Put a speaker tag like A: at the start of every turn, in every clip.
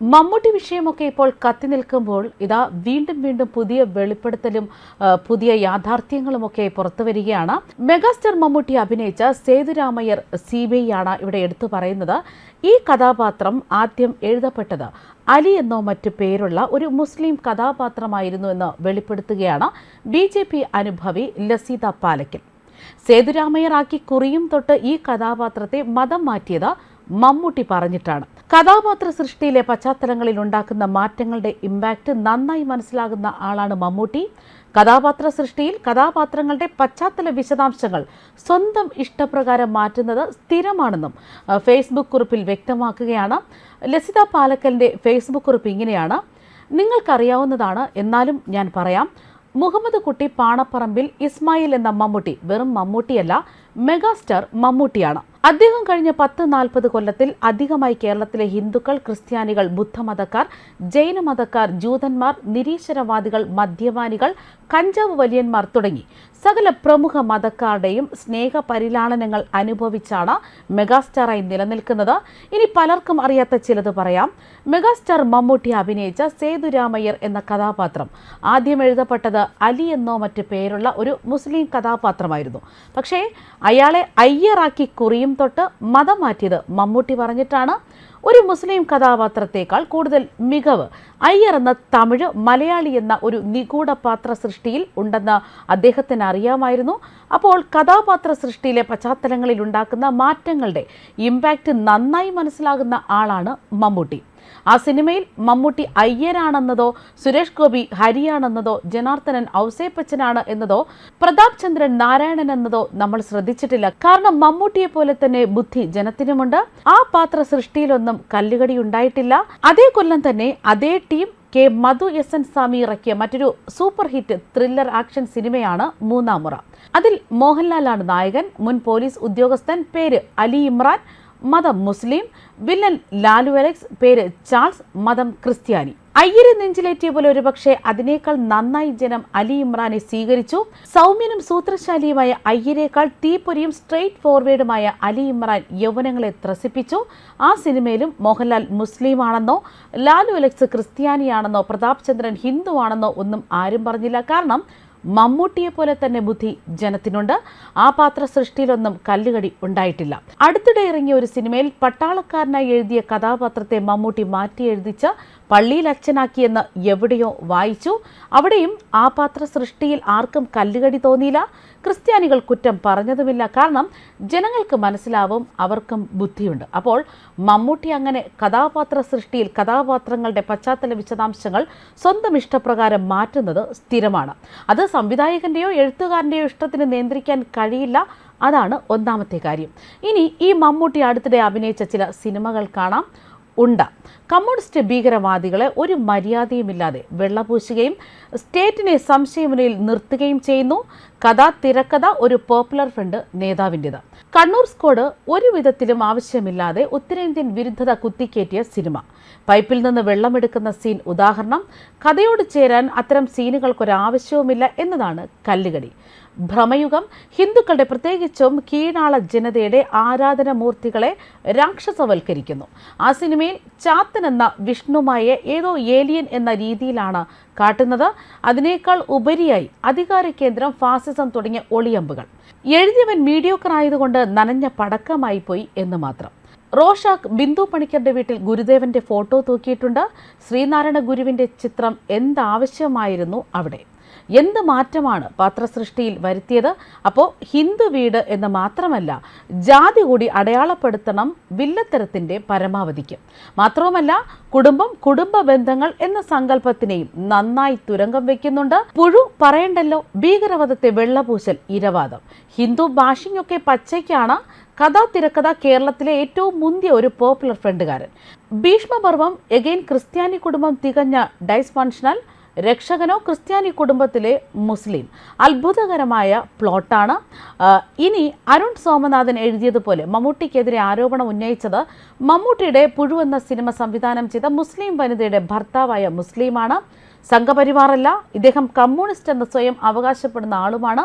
A: മമ്മൂട്ടി വിഷയമൊക്കെ ഇപ്പോൾ കത്തി നിൽക്കുമ്പോൾ ഇതാ വീണ്ടും വീണ്ടും പുതിയ വെളിപ്പെടുത്തലും പുതിയ യാഥാർത്ഥ്യങ്ങളും ഒക്കെ പുറത്തു വരികയാണ്. മെഗാസ്റ്റാർ മമ്മൂട്ടി അഭിനയിച്ച സേതുരാമയ്യർ സി ബി ആണ് ഇവിടെ എടുത്തു പറയുന്നത്. ഈ കഥാപാത്രം ആദ്യം എഴുതപ്പെട്ടത് അലി എന്നോ മറ്റു പേരുള്ള ഒരു മുസ്ലിം കഥാപാത്രമായിരുന്നു എന്ന് വെളിപ്പെടുത്തുകയാണ് ബി ജെ പി അനുഭവി ലസീത സേതുരാമയ്യർ സേതുരാമയ്യറാക്കി കുറിയും തൊട്ട് ഈ കഥാപാത്രത്തെ മതം മാറ്റിയത് മമ്മൂട്ടി പറഞ്ഞിട്ടാണ്. കഥാപാത്ര സൃഷ്ടിയിലെ പശ്ചാത്തലങ്ങളിൽ ഉണ്ടാക്കുന്ന മാറ്റങ്ങളുടെ ഇമ്പാക്റ്റ് നന്നായി മനസ്സിലാകുന്ന ആളാണ് മമ്മൂട്ടി. കഥാപാത്ര സൃഷ്ടിയിൽ കഥാപാത്രങ്ങളുടെ പശ്ചാത്തല വിശദാംശങ്ങൾ സ്വന്തം ഇഷ്ടപ്രകാരം മാറ്റുന്നത് സ്ഥിരമാണെന്നും ഫേസ്ബുക്ക് കുറിപ്പിൽ വ്യക്തമാക്കുകയാണ്. ലസിത പാലക്കലിന്റെ ഫേസ്ബുക്ക് കുറിപ്പ് ഇങ്ങനെയാണ്. നിങ്ങൾക്കറിയാവുന്നതാണ് എന്നാലും ഞാൻ പറയാം. മുഹമ്മദ് കുട്ടി പാണപ്പറമ്പിൽ ഇസ്മായിൽ എന്ന മമ്മൂട്ടി വെറും മമ്മൂട്ടിയല്ല മെഗാസ്റ്റാർ മമ്മൂട്ടിയാണ്. അദ്ദേഹം കഴിഞ്ഞ പത്ത് നാൽപ്പത് കൊല്ലത്തിൽ അധികമായി കേരളത്തിലെ ഹിന്ദുക്കൾ ക്രിസ്ത്യാനികൾ ബുദ്ധമതക്കാർ ജൈനമതക്കാർ ജൂതന്മാർ നിരീശ്വരവാദികൾ മദ്യപാനികൾ കഞ്ചാവ് വലിയന്മാർ തുടങ്ങി. സകല പ്രമുഖ മതക്കാരുടെയും സ്നേഹ പരിലാളനങ്ങൾ അനുഭവിച്ചാണ് മെഗാസ്റ്റാറായി നിലനിൽക്കുന്നത്. ഇനി പലർക്കും അറിയാത്ത ചിലത് പറയാം. മെഗാസ്റ്റാർ മമ്മൂട്ടി അഭിനയിച്ച സേതുരാമയ്യർ എന്ന കഥാപാത്രം. ആദ്യം എഴുതപ്പെട്ടത് അലി എന്നോ മറ്റു പേരുള്ള ഒരു മുസ്ലിം കഥാപാത്രമായിരുന്നു. പക്ഷേ അയാളെ അയ്യറാക്കി കുറിയും തൊട്ട് മതം മാറ്റിയത് മമ്മൂട്ടി പറഞ്ഞിട്ടാണ്. ഒരു മുസ്ലിം കഥാപാത്രത്തെക്കാൾ കൂടുതൽ മികവ്. അയ്യർ എന്ന തമിഴ് മലയാളി എന്ന ഒരു നിഗൂഢ പാത്ര സൃഷ്ടിയിൽ ഉണ്ടെന്ന് അദ്ദേഹത്തിന് അറിയാമായിരുന്നു. അപ്പോൾ കഥാപാത്ര സൃഷ്ടിയിലെ പശ്ചാത്തലങ്ങളിൽ ഉണ്ടാക്കുന്ന മാറ്റങ്ങളുടെ ഇമ്പാക്റ്റ് നന്നായി മനസ്സിലാകുന്ന ആളാണ് മമ്മൂട്ടി. ആ സിനിമയിൽ മമ്മൂട്ടി അയ്യരാണെന്നതോ സുരേഷ് ഗോപി ഹരിയാണെന്നതോ ജനാർദ്ദനൻ ഔസേപ്പച്ചനാണ് എന്നതോ പ്രതാപ് ചന്ദ്രൻ നാരായണൻ എന്നതോ നമ്മൾ ശ്രദ്ധിച്ചിട്ടില്ല. കാരണം മമ്മൂട്ടിയെ പോലെ തന്നെ ബുദ്ധി ജനത്തിനുമുണ്ട്. ആ പാത്ര സൃഷ്ടിയിലൊന്നും കല്ലുകടി ഉണ്ടായിട്ടില്ല. അതേ കൊല്ലം തന്നെ അതേ team K Madhu S N Swami ഇറക്കിയ മറ്റൊരു സൂപ്പർ ഹിറ്റ് ത്രില്ലർ ആക്ഷൻ സിനിമയാണ് മൂന്നാം മുറ. അതിൽ മോഹൻലാലാണ് നായകൻ. മുൻ പോലീസ് ഉദ്യോഗസ്ഥൻ പേര് അലി ഇമ്രാൻ. മതം മുസ്ലിം. വില്ലൻ ലാലു അലക്സ് പേര് ചാൾസ് മതം ക്രിസ്ത്യാനി. അയ്യര് നെഞ്ചിലേറ്റിയ പോലെ ഒരുപക്ഷെ അതിനേക്കാൾ നന്നായി ജനം അലി ഇമ്രാനെ സ്വീകരിച്ചു. സൗമ്യനും സൂത്രശാലിയുമായ അയ്യരേക്കാൾ തീപ്പൊരിയും സ്ട്രെയിറ്റ് ഫോർവേഡുമായ അലി ഇമ്രാൻ യൗവനങ്ങളെ ത്രസിപ്പിച്ചു. ആ സിനിമയിലും മോഹൻലാൽ മുസ്ലിമാണെന്നോ ലാലു അലക്സ് ക്രിസ്ത്യാനിയാണെന്നോ പ്രതാപ് ചന്ദ്രൻ ഹിന്ദുവാണെന്നോ ഒന്നും ആരും പറഞ്ഞില്ല. കാരണം മമ്മൂട്ടിയെ പോലെ തന്നെ ബുദ്ധി ജനത്തിനുണ്ട്. ആ പാത്ര സൃഷ്ടിയിലൊന്നും കല്ലുകടി ഉണ്ടായിട്ടില്ല. അടുത്തിടെ ഇറങ്ങിയ ഒരു സിനിമയിൽ പട്ടാളക്കാരനായി എഴുതിയ കഥാപാത്രത്തെ മമ്മൂട്ടി മാറ്റി എഴുതിച്ച് പള്ളിയിൽ അച്ഛനാക്കിയെന്ന് എവിടെയോ വായിച്ചു. അവിടെയും ആ പാത്ര സൃഷ്ടിയിൽ ആർക്കും കല്ലുകടി തോന്നിയില്ല. ക്രിസ്ത്യാനികൾ കുറ്റം പറഞ്ഞതുമില്ല. കാരണം ജനങ്ങൾക്ക് മനസ്സിലാവും അവർക്കും ബുദ്ധിയുണ്ട്. അപ്പോൾ മമ്മൂട്ടി അങ്ങനെ കഥാപാത്ര സൃഷ്ടിയിൽ കഥാപാത്രങ്ങളുടെ പശ്ചാത്തല വിശദാംശങ്ങൾ സ്വന്തം ഇഷ്ടപ്രകാരം മാറ്റുന്നത് സ്ഥിരമാണ്. അത് സംവിധായകന്റെയോ എഴുത്തുകാരന്റെയോ ഇഷ്ടത്തിന് നിയന്ത്രിക്കാൻ കഴിയില്ല. അതാണ് ഒന്നാമത്തെ കാര്യം. ഇനി ഈ മമ്മൂട്ടി അടുത്തിടെ അഭിനയിച്ച ചില സിനിമകൾ കാണാം. ഉണ്ട. കമ്മ്യൂണിസ്റ്റ് ഭീകരവാദികളെ ഒരു മര്യാദയുമില്ലാതെ വെള്ളപൂശുകയും സ്റ്റേറ്റിനെ സംശയമുനയിൽ നിർത്തുകയും ചെയ്യുന്നു. കഥ തിരക്കഥ ഒരു പോപ്പുലർ ഫ്രണ്ട് നേതാവിന്റെത്. കണ്ണൂർ സ്കോഡ് ഒരു വിധത്തിലും ആവശ്യമില്ലാതെ ഉത്തരേന്ത്യൻ വിരുദ്ധത കുത്തിക്കേറ്റിയ സിനിമ. പൈപ്പിൽ നിന്ന് വെള്ളമെടുക്കുന്ന സീൻ ഉദാഹരണം കഥയോട് ചേരാൻ അത്തരം സീനുകൾക്കൊരാവശ്യവുമില്ല എന്നതാണ് കല്ലുകടി. ഭ്രമയുഗം ഹിന്ദുക്കളുടെ പ്രത്യേകിച്ചും കീഴാള ജനതയുടെ ആരാധനമൂർത്തികളെ രാക്ഷസവൽക്കരിക്കുന്നു. ആ സിനിമയിൽ ചാത്തൻ എന്ന വിഷ്ണുമായ ഏതോ ഏലിയൻ എന്ന രീതിയിലാണ് കാട്ടുന്നത്. അതിനേക്കാൾ ഉപരിയായി അധികാര കേന്ദ്രം ഫാസിസം തുടങ്ങിയ ഒളിയമ്പുകൾ. എഴുതിയവൻ മീഡിയോക്കർ ആയതുകൊണ്ട് നനഞ്ഞ പടക്കമായി പോയി എന്ന് മാത്രം. റോഷാക്ക് ബിന്ദു പണിക്കരുടെ വീട്ടിൽ ഗുരുദേവന്റെ ഫോട്ടോ തൂക്കിയിട്ടുണ്ട്. ശ്രീനാരായണ ഗുരുവിന്റെ ചിത്രം എന്താവശ്യമായിരുന്നു അവിടെ. എന്ത് മാറ്റമാണ് പാത്രസൃഷ്ടിയിൽ വരുത്തിയത്? അപ്പോൾ ഹിന്ദു വീട് എന്ന് മാത്രമല്ല ജാതി കൂടി അടയാളപ്പെടുത്തണം വില്ലത്തരത്തിന്റെ പരമാവധിക്ക്. മാത്രവുമല്ല കുടുംബം കുടുംബ ബന്ധങ്ങൾ എന്ന സങ്കല്പത്തിനെയും നന്നായി തുരങ്കം വെക്കുന്നുണ്ട്. പുഴു പറയണ്ടല്ലോ ഭീകരവാദത്തെ വെള്ളപൂശൽ ഇരവാദം. ഹിന്ദു ഭാഷിങ്ങൊക്കെ പച്ചയ്ക്കാണ് കഥാ തിരക്കഥ കേരളത്തിലെ ഏറ്റവും മുന്തിയ ഒരു പോപ്പുലർ ഫ്രണ്ടുകാരൻ. ഭീഷ്മപർവം എഗെയിൻ ക്രിസ്ത്യാനി കുടുംബം തികഞ്ഞ ഡൈസ്ഫങ്ഷണൽ രക്ഷകനോ ക്രിസ്ത്യാനി കുടുംബത്തിലെ മുസ്ലിം. അത്ഭുതകരമായ പ്ലോട്ടാണ്. ഇനി അരുൺ സോമനാഥൻ എഴുതിയതുപോലെ മമ്മൂട്ടിക്കെതിരെ ആരോപണം ഉന്നയിച്ചത് മമ്മൂട്ടിയുടെ പുഴു എന്ന സിനിമ സംവിധാനം ചെയ്ത മുസ്ലിം വനിതയുടെ ഭർത്താവായ മുസ്ലിമാണ്. സംഘപരിവാറല്ല ഇദ്ദേഹം കമ്മ്യൂണിസ്റ്റ് എന്ന സ്വയം അവകാശപ്പെടുന്ന ആളുമാണ്.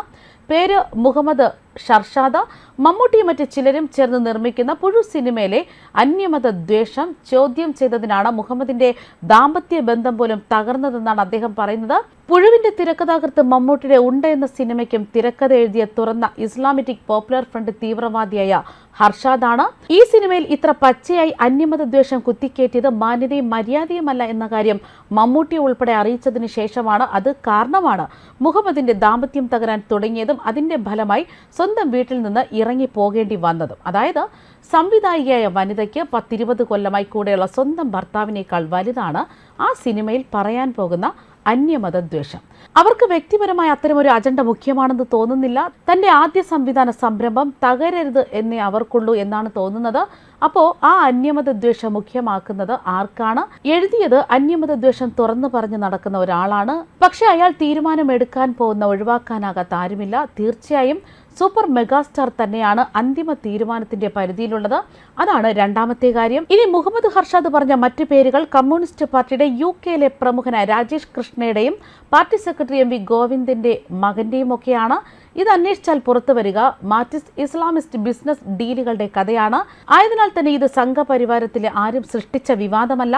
A: പേര് മുഹമ്മദ് ഷർഷാദ. മമ്മൂട്ടിയും മറ്റ് ചിലരും ചേർന്ന് നിർമ്മിക്കുന്ന പുഴു സിനിമയിലെ അന്യമത ദ്വേഷം ചോദ്യം ചെയ്തതിനാണ് മുഹമ്മദിന്റെ ദാമ്പത്യ ബന്ധം പോലും തകർന്നതെന്നാണ് അദ്ദേഹം പറയുന്നത്. പുഴുവിന്റെ തിരക്കഥാകൃത്ത് മമ്മൂട്ടിയുടെ ഉണ്ട എന്ന സിനിമയ്ക്കും തിരക്കഥ എഴുതിയ തുറന്ന ഇസ്ലാമിറ്റിക് പോപ്പുലർ ഫ്രണ്ട് തീവ്രവാദിയായ ഹർഷാദാണ്. ഈ സിനിമയിൽ ഇത്ര പച്ചയായി അന്യമതദ്വേഷം കുത്തിക്കേറ്റിയത് മാന്യതയും മര്യാദയുമല്ല എന്ന കാര്യം മമ്മൂട്ടിയെ ഉൾപ്പെടെ അറിയിച്ചതിന് ശേഷമാണ്. അത് കാരണമാണ്. മുഹമ്മദിന്റെ ദാമ്പത്യം തകരാൻ തുടങ്ങിയതും അതിന്റെ ഫലമായി സ്വന്തം വീട്ടിൽ നിന്ന് ഇറങ്ങി പോകേണ്ടി വന്നതും. അതായത് സംവിധായികയായ വനിതയ്ക്ക് പത്തിരുപത് കൊല്ലമായി കൂടെയുള്ള സ്വന്തം ഭർത്താവിനേക്കാൾ വലുതാണ് ആ സിനിമയിൽ പറയാൻ പോകുന്ന അന്യമതദ്വേഷം. അവർക്ക് വ്യക്തിപരമായ അത്തരമൊരു അജണ്ട മുഖ്യമാണെന്ന് തോന്നുന്നില്ല. തന്റെ ആദ്യ സംവിധാന സംരംഭം തകരരുത് എന്നേ അവർക്കുള്ളൂ എന്നാണ് തോന്നുന്നത്. അപ്പോ ആ അന്യമതദ്വേഷം മുഖ്യമാക്കുന്നത് ആർക്കാണ്? എഴുതിയത് അന്യമതദ്വേഷം തുറന്നു പറഞ്ഞ് നടക്കുന്ന ഒരാളാണ്. പക്ഷെ അയാൾ തീരുമാനമെടുക്കാൻ പോകുന്ന ഒഴിവാക്കാനാകാത്ത ആരുമില്ല. തീർച്ചയായും സൂപ്പർ മെഗാസ്റ്റാർ തന്നെയാണ് അന്തിമ തീരുമാനത്തിന്റെ പരിധിയിലുള്ളത്. അതാണ് രണ്ടാമത്തെ കാര്യം. ഇനി മുഹമ്മദ് ഹർഷാദ് പറഞ്ഞ മറ്റു പേരുകൾ കമ്മ്യൂണിസ്റ്റ് പാർട്ടിയുടെ യു കെയിലെ പ്രമുഖനായ രാജേഷ് കൃഷ്ണയുടെയും പാർട്ടി സെക്രട്ടറി എം വി ഗോവിന്ദിന്റെ മകന്റെയും ഒക്കെയാണ് ഇത് അന്വേഷിച്ചാൽ പുറത്തു വരിക. മാറ്റിസ്റ്റ് ഇസ്ലാമിസ്റ്റ് ബിസിനസ് ഡീലുകളുടെ കഥയാണ്. ആയതിനാൽ തന്നെ ഇത് സംഘപരിവാരത്തിലെ ആരും സൃഷ്ടിച്ച വിവാദമല്ല.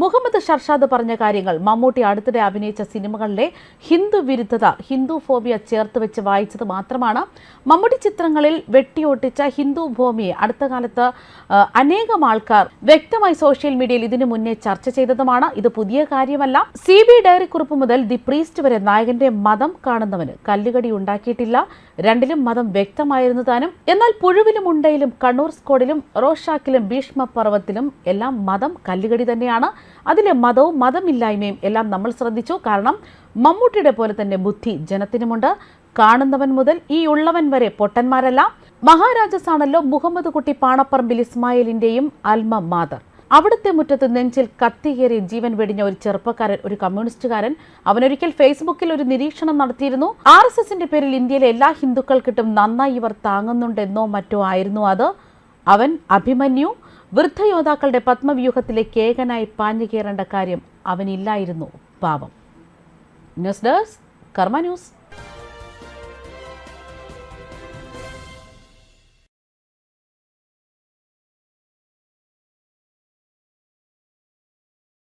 A: മുഹമ്മദ് ഷർഷാദ് പറഞ്ഞ കാര്യങ്ങൾ. മമ്മൂട്ടി അടുത്തിടെ അഭിനയിച്ച സിനിമകളിലെ ഹിന്ദു വിരുദ്ധത ഹിന്ദു ഫോബിയ ചേർത്ത് വെച്ച് വായിച്ചത് മാത്രമാണ്. മമ്മൂട്ടി ചിത്രങ്ങളിൽ വെട്ടിയൊട്ടിച്ച ഹിന്ദു ഭൂമിയെ അടുത്ത കാലത്ത് അനേകം ആൾക്കാർ വ്യക്തമായി സോഷ്യൽ മീഡിയയിൽ ഇതിനു മുന്നേ ചർച്ച ചെയ്തതുമാണ്. ഇത് പുതിയ കാര്യമല്ല. സി ബി ഡയറി കുറിപ്പ് മുതൽ ദി പ്രീസ്റ്റ് വരെ നായകന്റെ മതം കാണുന്നവന് കല്ലുകടി ഉണ്ടാക്കിയിട്ടില്ല. രണ്ടിലും മതം വ്യക്തമായിരുന്നു താനും. എന്നാൽ പുഴുവിലും ഉണ്ടയിലും കണ്ണൂർ സ്കോഡിലും റോഷാക്കിലും ഭീഷ്മ പർവത്തിലും എല്ലാം മതം കല്ലുകടി തന്നെയാണ്. അതിലെ മതവും മതമില്ലായ്മയും എല്ലാം നമ്മൾ ശ്രദ്ധിച്ചു. കാരണം മമ്മൂട്ടിയുടെ പോലെ തന്നെ ബുദ്ധി ജനത്തിനുമുണ്ട്. കാണുന്നവൻ മുതൽ ഈ ഉള്ളവൻ വരെ പൊട്ടന്മാരല്ല. മഹാരാജസ് ആണല്ലോ മുഹമ്മദ് കുട്ടി പാണപ്പറമ്പിൽ ഇസ്മായിലിന്റെയും അൽമ മാതർ. അവിടുത്തെ മുറ്റത്ത് നെഞ്ചിൽ കത്തിയേറി ജീവൻ വെടിഞ്ഞ ഒരു ചെറുപ്പക്കാരൻ ഒരു കമ്മ്യൂണിസ്റ്റുകാരൻ. അവനൊരിക്കൽ ഫേസ്ബുക്കിൽ ഒരു നിരീക്ഷണം നടത്തിയിരുന്നു. ആർ എസ് എസിന്റെ പേരിൽ ഇന്ത്യയിലെ എല്ലാ ഹിന്ദുക്കൾക്കിട്ടും നന്നായി ഇവർ താങ്ങുന്നുണ്ടെന്നോ മറ്റോ ആയിരുന്നു അത്. അവൻ അഭിമന്യു. വൃദ്ധയോദ്ധാക്കളുടെ പത്മവ്യൂഹത്തിലേക്ക് ഏകനായി പാഞ്ഞു കയറേണ്ട കാര്യം അവനില്ലായിരുന്നു പാപം ന്യൂസ് ഡെസ്ക് കർമ്മ ന്യൂസ്.